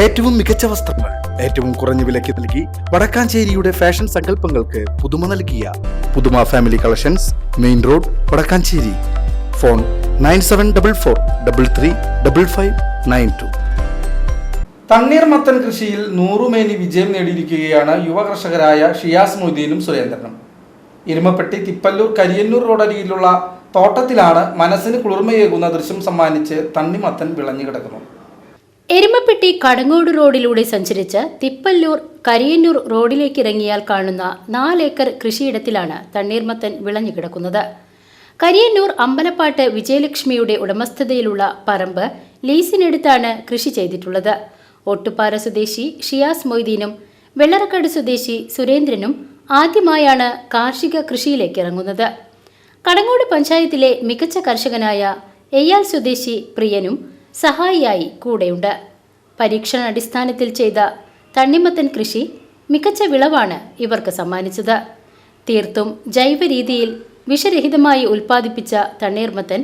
ഏറ്റവും മികച്ച വസ്ത്രങ്ങൾ ഏറ്റവും കുറഞ്ഞ വിലയ്ക്ക് നൽകി വടക്കാഞ്ചേരിയുടെ ഫാഷൻ സങ്കല്പങ്ങൾക്ക് പുതുമ നൽകിയ പുതുമ family collections main road Vadakkanchery. Phone nine seven double four double three double five nine two. തണ്ണീർമത്തൻ കൃഷിയിൽ നൂറുമേനി വിജയം നേടിയിരിക്കുകയാണ് യുവ കർഷകരായ ഷിയാസ് മൊയ്തീനും സുരേന്ദ്രനും. ഇരുമപ്പെട്ടി തിപ്പല്ലൂർ കരിയന്നൂർ റോഡരികിലുള്ള തോട്ടത്തിലാണ് മനസ്സിന് കുളിർമയേകുന്ന ദൃശ്യം സമ്മാനിച്ച് തണ്ണിമത്തൻ വിളഞ്ഞു കിടക്കുന്നു എരുമപ്പെട്ടി കടങ്ങോട് റോഡിലൂടെ സഞ്ചരിച്ച് തിപ്പല്ലൂർ കരിയന്നൂർ റോഡിലേക്ക് ഇറങ്ങിയാൽ കാണുന്ന നാലേക്കർ കൃഷിയിടത്തിലാണ് തണ്ണീർമത്തൻ വിളഞ്ഞു കിടക്കുന്നത്. കരിയന്നൂർ അമ്പലപ്പാട്ട് വിജയലക്ഷ്മിയുടെ ഉടമസ്ഥതയിലുള്ള പറമ്പ് ലീസിനെടുത്താണ് കൃഷി ചെയ്തിട്ടുള്ളത്. ഒട്ടുപാറ സ്വദേശി ഷിയാസ് മൊയ്തീനും വെള്ളറക്കാട് സ്വദേശി സുരേന്ദ്രനും ആദ്യമായാണ് കാർഷിക കൃഷിയിലേക്ക് ഇറങ്ങുന്നത്. കടങ്ങോട് പഞ്ചായത്തിലെ മികച്ച കർഷകനായ എയ്യാൽ സ്വദേശി പ്രിയനും സഹായിയായി കൂടെയുണ്ട്. പരീക്ഷണാടിസ്ഥാനത്തിൽ ചെയ്ത തണ്ണിമത്തൻ കൃഷി മികച്ച വിളവാണ് ഇവർക്ക് സമ്മാനിച്ചത്. തീർത്തും ജൈവ രീതിയിൽ വിഷരഹിതമായി ഉൽപ്പാദിപ്പിച്ച തണ്ണീർമത്തൻ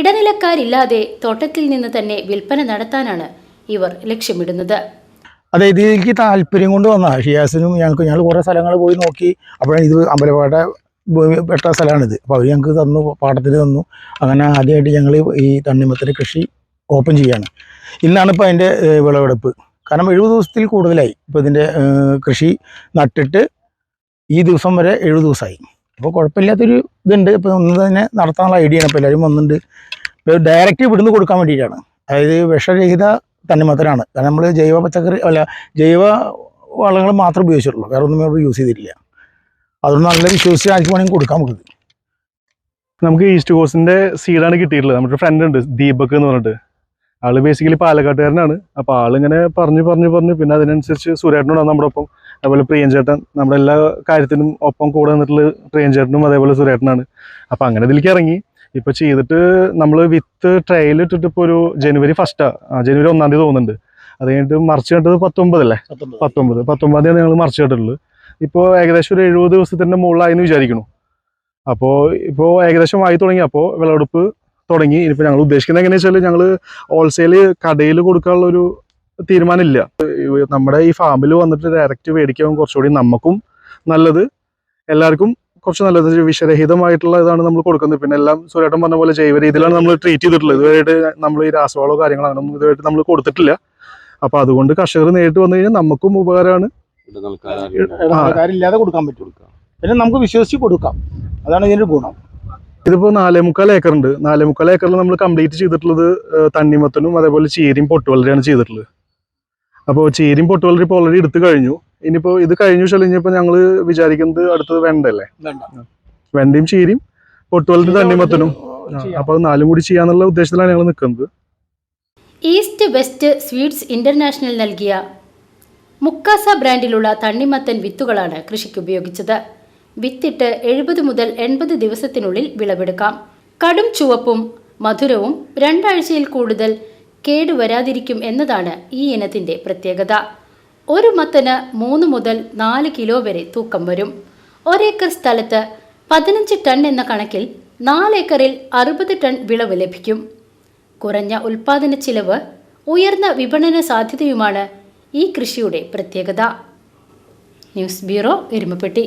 ഇടനിലക്കാരില്ലാതെ തോട്ടത്തിൽ നിന്ന് തന്നെ വിൽപ്പന നടത്താനാണ് ഇവർ ലക്ഷ്യമിടുന്നത്. അതെ ഇതിലേക്ക് താല്പര്യം കൊണ്ട് വന്ന ഷിയാസിനും ഞങ്ങൾക്ക് ഞങ്ങൾ കുറേ സ്ഥലങ്ങൾ പോയി നോക്കി. അപ്പോഴാണ് ഇത് അമ്പലപ്പാട്ട പെട്ട സ്ഥലമാണിത്. അപ്പോൾ അവർ ഞങ്ങൾക്ക് തന്നു പാട്ടത്തിന് തന്നു. അങ്ങനെ ആദ്യമായിട്ട് ഞങ്ങൾ ഈ തണ്ണിമത്തന്റെ കൃഷി ഓപ്പൺ ചെയ്യാണ്. ഇന്നാണ് ഇപ്പോൾ അതിന്റെ വിളവെടുപ്പ്. കാരണം എഴുപത് ദിവസത്തിൽ കൂടുതലായി. ഇപ്പോൾ ഇതിന്റെ കൃഷി നട്ടിട്ട് ഈ ദിവസം വരെ എഴുപത് ദിവസമായി. അപ്പോൾ കുഴപ്പമില്ലാത്തൊരു ഇതുണ്ട്. ഇപ്പോൾ ഒന്ന് തന്നെ നടത്താനുള്ള ഐഡിയ ആണ്. എല്ലാവരും വന്നിട്ടുണ്ട്. ഇപ്പോൾ ഡയറക്റ്റ് ഇവിടുന്ന് കൊടുക്കാൻ വേണ്ടിയിട്ടാണ്. അതായത് വിഷരഹിത തന്നിമത്തരാണ് കാരണം നമ്മൾ ജൈവ പച്ചക്കറി അല്ല ജൈവ വളങ്ങൾ മാത്രം ഉപയോഗിച്ചിട്ടുള്ളൂ. വേറെ ഒന്നും നമ്മൾ യൂസ് ചെയ്തിട്ടില്ല. അതൊന്നും നല്ല വിശ്വസിച്ച് ആർക്ക് വേണമെങ്കിൽ കൊടുക്കാം നമുക്ക് നമുക്ക് ഈസ്റ്റ് കോസിന്റെ സീഡാണ് കിട്ടിയിട്ടുള്ളത്. നമ്മുടെ ഫ്രണ്ട് ഉണ്ട് ദീപക് എന്ന് പറഞ്ഞിട്ട്. ആൾ ബേസിക്കലി പാലക്കാട്ടുകാരനാണ്. അപ്പൊ ആളിങ്ങനെ പറഞ്ഞു പറഞ്ഞു പറഞ്ഞു. പിന്നെ അതിനനുസരിച്ച് സുരേട്ടനോടാണ് നമ്മുടെ ഒപ്പം. അതുപോലെ പ്രിയഞ്ചേട്ടൻ നമ്മുടെ എല്ലാ കാര്യത്തിനും ഒപ്പം കൂടെ നിന്നിട്ടുള്ള പ്രിയഞ്ചേട്ടനും അതേപോലെ സുരേട്ടനാണ്. അപ്പൊ അങ്ങനെ ഇതിലേക്ക് ഇറങ്ങി. ഇപ്പൊ ചെയ്തിട്ട് നമ്മൾ വിത്ത് ട്രയൽ ഇട്ടിട്ട് ഇപ്പോൾ ഒരു ജനുവരി ഫസ്റ്റാ ജനുവരി ഒന്നാം തീയതി തോന്നുന്നുണ്ട്. അത് കഴിഞ്ഞിട്ട് മറിച്ച് കണ്ടത് പത്തൊമ്പതല്ലേ പത്തൊമ്പത്. പത്തൊമ്പതാം. തീയതി ഞങ്ങൾ മറിച്ച് കേട്ടിട്ടുള്ളൂ ഇപ്പോൾ ഏകദേശം ഒരു എഴുപത് ദിവസത്തിന്റെ മുകളിലായി എന്ന് വിചാരിക്കുന്നു. അപ്പോൾ ഇപ്പോൾ ഏകദേശം ആയി തുടങ്ങി. അപ്പോൾ വിളവെടുപ്പ് തുടങ്ങി. ഇനിയിപ്പോൾ ഞങ്ങൾ ഉദ്ദേശിക്കുന്നത് എങ്ങനെയാ വെച്ചാൽ ഞങ്ങൾ ഹോൾസെയിൽ കടയിൽ കൊടുക്കാനുള്ള ഒരു തീരുമാനമില്ല. നമ്മുടെ ഈ ഫാമിൽ വന്നിട്ട് ഡയറക്റ്റ് മേടിക്കാൻ കുറച്ചുകൂടി നമുക്കും നല്ലത്. എല്ലാവർക്കും കുറച്ച് നല്ലത് വിഷരഹിതമായിട്ടുള്ള ഇതാണ് നമ്മൾ കൊടുക്കുന്നത്. പിന്നെ എല്ലാം സുരേട്ടൻ പറഞ്ഞ പോലെ ജൈവ രീതിയിലാണ് നമ്മൾ ട്രീറ്റ് ചെയ്തിട്ടുള്ളത്. ഇതുവരെയായിട്ട് നമ്മൾ ഈ രാസവളോ കാര്യങ്ങളോ അങ്ങനെ ഇതുവരെയായിട്ട് നമ്മൾ കൊടുത്തിട്ടില്ല. അപ്പോൾ അതുകൊണ്ട് കർഷകർ നേരിട്ട് വന്നു കഴിഞ്ഞാൽ നമുക്കും ഉപകാരമാണ്. കൊടുക്കാൻ പറ്റും. പിന്നെ നമുക്ക് വിശ്വസിച്ച് കൊടുക്കാം. അതാണ് ഇതിന്റെ ഗുണം. ഇതിപ്പോ നാലേ മുക്കാൽ ഏക്കർ ഉണ്ട് നാലേ മുക്കാൽ ഏക്കറിൽ നമ്മൾ കംപ്ലീറ്റ് ചെയ്തിട്ടുള്ളത് തണ്ണിമത്തനും അതേപോലെ ചീരയും പൊട്ടുവളരിയാണ് ചെയ്തിട്ടുള്ളത്. അപ്പോൾ ചീരയും പൊട്ടുവളരി ഇപ്പോൾ ഓൾറെഡി എടുത്തു കഴിഞ്ഞു. ഇനിയിപ്പോൾ ഇത് കഴിഞ്ഞു വെച്ചാൽ ഇനിയിപ്പോൾ ഞങ്ങൾ വിചാരിക്കുന്നത് അടുത്തത് വെണ്ടല്ലേ വെണ്ടയും ചീരയും പൊട്ടുവളരി തണ്ണിമത്തനും. അപ്പോൾ അത് നാലും കൂടി ചെയ്യാന്നുള്ള ഉദ്ദേശത്തിലാണ് ഞങ്ങൾ നിൽക്കുന്നത് ഈസ്റ്റ് വെസ്റ്റ് സ്വീറ്റ്സ് ഇന്റർനാഷണൽ നൽകിയ മുക്കാസ ബ്രാൻഡിലുള്ള തണ്ണിമത്തൻ വിത്തുകളാണ് കൃഷിക്ക് ഉപയോഗിച്ചത്. വിത്തിട്ട് എഴുപത് മുതൽ എൺപത് ദിവസത്തിനുള്ളിൽ വിളവെടുക്കാം. കടും ചുവപ്പും മധുരവും രണ്ടാഴ്ചയിൽ കൂടുതൽ കേടുവരാതിരിക്കും എന്നതാണ് ഈ ഇനത്തിന്റെ പ്രത്യേകത. ഒരു മത്തന് മൂന്ന് മുതൽ നാല് കിലോ വരെ തൂക്കം വരും. ഒരേക്കർ സ്ഥലത്ത് പതിനഞ്ച് ടൺ എന്ന കണക്കിൽ നാലേക്കറിൽ അറുപത് ടൺ വിളവ് ലഭിക്കും. കുറഞ്ഞ ഉൽപാദന ചിലവ് ഉയർന്ന വിപണന സാധ്യതയുമാണ് ഈ കൃഷിയുടെ പ്രത്യേകത. News bureau Erumapetty.